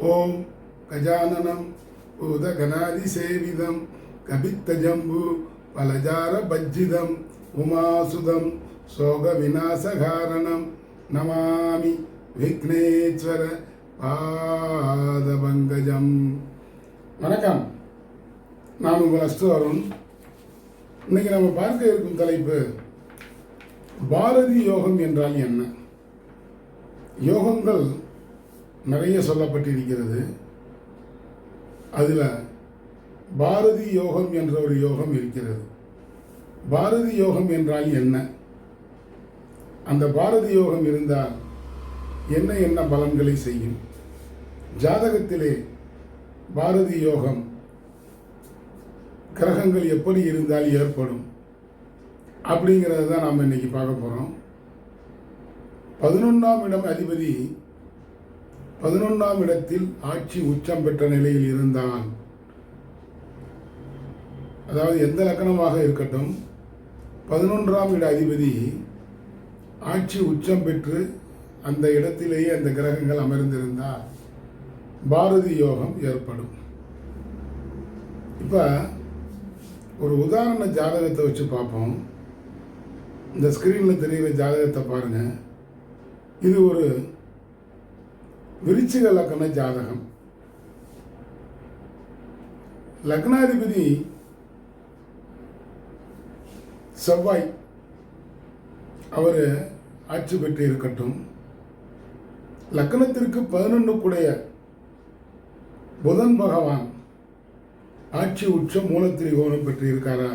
ஓம் கஜானனம் பூதகணாதிசேவிதம் கபித்தஜம்பு பலஜார பஜ்ஜிதம் உமாசுதம் சோக விநாசகாரணம் நமாமி விக்னேஸ்வர பாதபங்கஜம் வணக்கம். நான் உங்கள் அஸ்து அருண். இன்னைக்கு நம்ம பார்க்க இருக்கும் தலைப்பு பாரதி யோகம் என்றால் என்ன? யோகங்கள் நிறைய சொல்லப்பட்டிருக்கிறது. அதில் பாரதி யோகம் என்ற ஒரு யோகம் இருக்கிறது. பாரதி யோகம் என்றால் என்ன? அந்த பாரதி யோகம் இருந்தால் என்ன என்ன பலன்களை செய்யும்? ஜாதகத்திலே பாரதி யோகம் கிரகங்கள் எப்படி இருந்தால் ஏற்படும்? அப்படிங்கிறத தான் நாம் இன்னைக்கு பார்க்க போகிறோம் பதினொன்றாம் இடம் அதிபதி பதினொன்றாம் இடத்தில் ஆட்சி உச்சம் பெற்ற நிலையில் இருந்தால் அதாவது எந்த லக்கணமாக இருக்கட்டும் பதினொன்றாம் இட அதிபதி ஆட்சி உச்சம் பெற்று அந்த இடத்திலேயே அந்த கிரகங்கள் அமர்ந்திருந்தால் பாரதி யோகம் ஏற்படும். இப்போ ஒரு உதாரண ஜாதகத்தை வச்சு பார்ப்போம். இந்த ஸ்க்ரீனில் தெரிகிற ஜாதகத்தை பாருங்கள் இது ஒரு விருச்சிக லக்கண ஜாதகம். லக்னாதிபதி செவ்வாய். அவர் ஆட்சி பெற்று இருக்கட்டும். லக்கணத்திற்கு பதினொன்றுக்குடைய புதன் பகவான் ஆட்சி உச்ச மூலத்திரிகோணம் பெற்று இருக்காரா?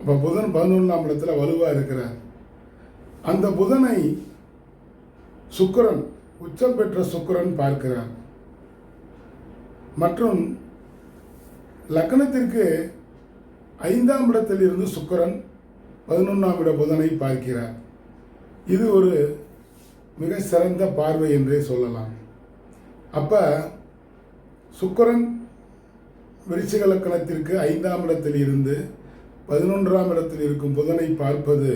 அப்போ புதன் பதினொன்றாம் இடத்துல வலுவாக இருக்கிறார். அந்த புதனை சுக்கரன் உச்சம் பெற்ற சுக்கரன் பார்க்கிறார். மற்றும் லக்கணத்திற்கு ஐந்தாம் இடத்தில் இருந்து சுக்கரன் பதினொன்றாம் இட புதனை பார்க்கிறார். இது ஒரு மிக சிறந்த பார்வை என்றே சொல்லலாம். அப்போ சுக்கரன் விருச்சிக லக்கணத்திற்கு ஐந்தாம் இடத்தில் இருந்து பதினொன்றாம் இடத்தில் இருக்கும் புதனை பார்ப்பது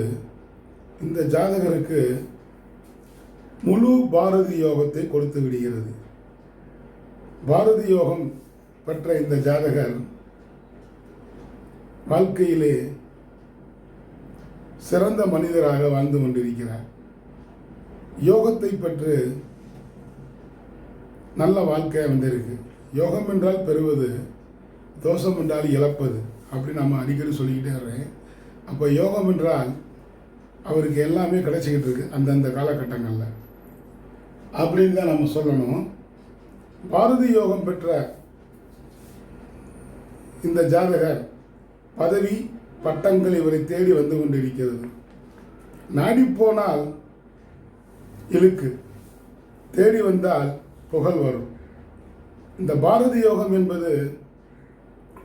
இந்த ஜாதகருக்கு முழு பாரதி யோகத்தை கொடுத்து விடுகிறது. பாரதி யோகம் பெற்ற இந்த ஜாதகர் வாழ்க்கையிலே சிறந்த மனிதராக வாழ்ந்து கொண்டிருக்கிறார். யோகத்தை பெற்று நல்ல வாழ்க்கை அமைந்திருக்கு. யோகம் என்றால் பெறுவது தோஷம் என்றால் இழப்பது அப்படி நம்ம அடிக்கடி சொல்லிக்கிட்டே வர்றேன். அப்போ யோகம் என்றால் அவருக்கு எல்லாமே கிடைச்சிக்கிட்டு இருக்கு அந்தந்த காலகட்டங்களில். அப்படின்னு தான் நம்ம சொல்லணும். பாரதி யோகம் பெற்ற இந்த ஜாதகர் பதவி பட்டங்கள் இவரை தேடி வந்து கொண்டிருக்கிறது. நாடி போனால் இழுக்கு. தேடி வந்தால் புகழ் வரும். இந்த பாரதி யோகம் என்பது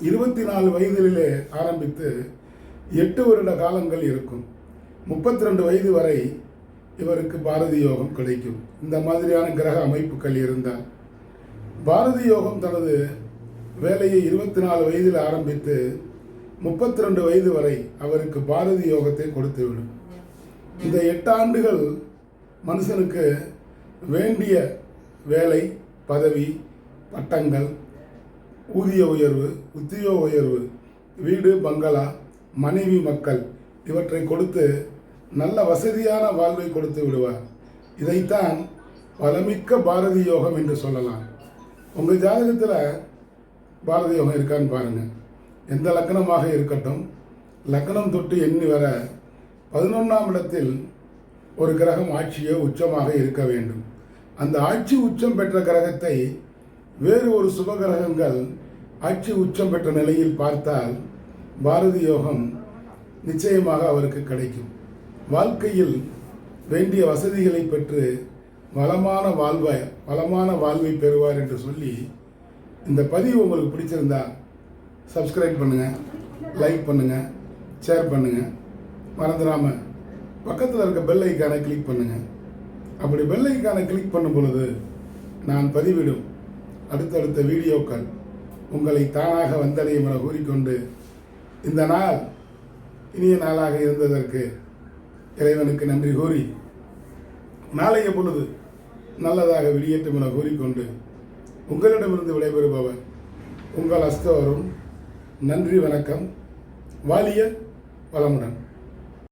இருபத்தி நாலு வயதிலே ஆரம்பித்து எட்டு வருட காலங்கள் இருக்கும். முப்பத்தி ரெண்டு வயது வரை இவருக்கு பாரதி யோகம் கிடைக்கும். இந்த மாதிரியான கிரக அமைப்புகள் இருந்தால் பாரதி யோகம் தனது வேலையை இருபத்தி நாலு வயதில் ஆரம்பித்து முப்பத்தி ரெண்டு வயது வரை அவருக்கு பாரதி யோகத்தை கொடுத்துவிடும். இந்த எட்டு ஆண்டுகள் மனுஷனுக்கு வேண்டிய வேலை பதவி பட்டங்கள் ஊதிய உயர்வு உத்தியோக உயர்வு வீடு பங்களா மனைவி மக்கள் இவற்றை கொடுத்து நல்ல வசதியான வாழ்வை கொடுத்து விடுவார். இதைத்தான் வளமிக்க பாரதி யோகம் என்று சொல்லலாம். உங்கள் ஜாதகத்தில் பாரதி யோகம் இருக்கான்னு பாருங்கள் எந்த லக்கணமாக இருக்கட்டும் லக்கணம் தொட்டு எண்ணி வர பதினொன்றாம் இடத்தில் ஒரு கிரகம் ஆட்சியோ உச்சமாக இருக்க வேண்டும். அந்த ஆட்சி உச்சம் பெற்ற கிரகத்தை வேறு ஒரு சுப கிரகங்கள் ஆட்சி உச்சம் பெற்ற நிலையில் பார்த்தால் பாரதி யோகம் நிச்சயமாக அவருக்கு கிடைக்கும். வாழ்க்கையில் வேண்டிய வசதிகளை பெற்று வளமான வாழ்வை வளமான வாழ்வை பெறுவார் என்று சொல்லி இந்த பதிவு உங்களுக்கு பிடிச்சிருந்தா சப்ஸ்கிரைப் பண்ணுங்கள் லைக் பண்ணுங்கள் ஷேர் பண்ணுங்கள் மறந்துடாமல் பக்கத்தில் இருக்க பெல் ஐக்கானை கிளிக் பண்ணுங்கள் அப்படி பெல் ஐக்கானை கிளிக் பண்ணும் பொழுது நான் பதிவிடும் அடுத்தடுத்த வீடியோக்கள் உங்களை தானாக வந்தடையும் என கூறிக்கொண்டு இந்த நாள் இனிய நாளாக இருந்ததற்கு இறைவனுக்கு நன்றி கூறி நாளைய பொழுது நல்லதாக வெளியேற்றும் என கூறிக்கொண்டு உங்களிடமிருந்து விடைபெறுபவர் உங்கள் அஸ்தவரும் நன்றி வணக்கம். வாலிய வளமுடன்.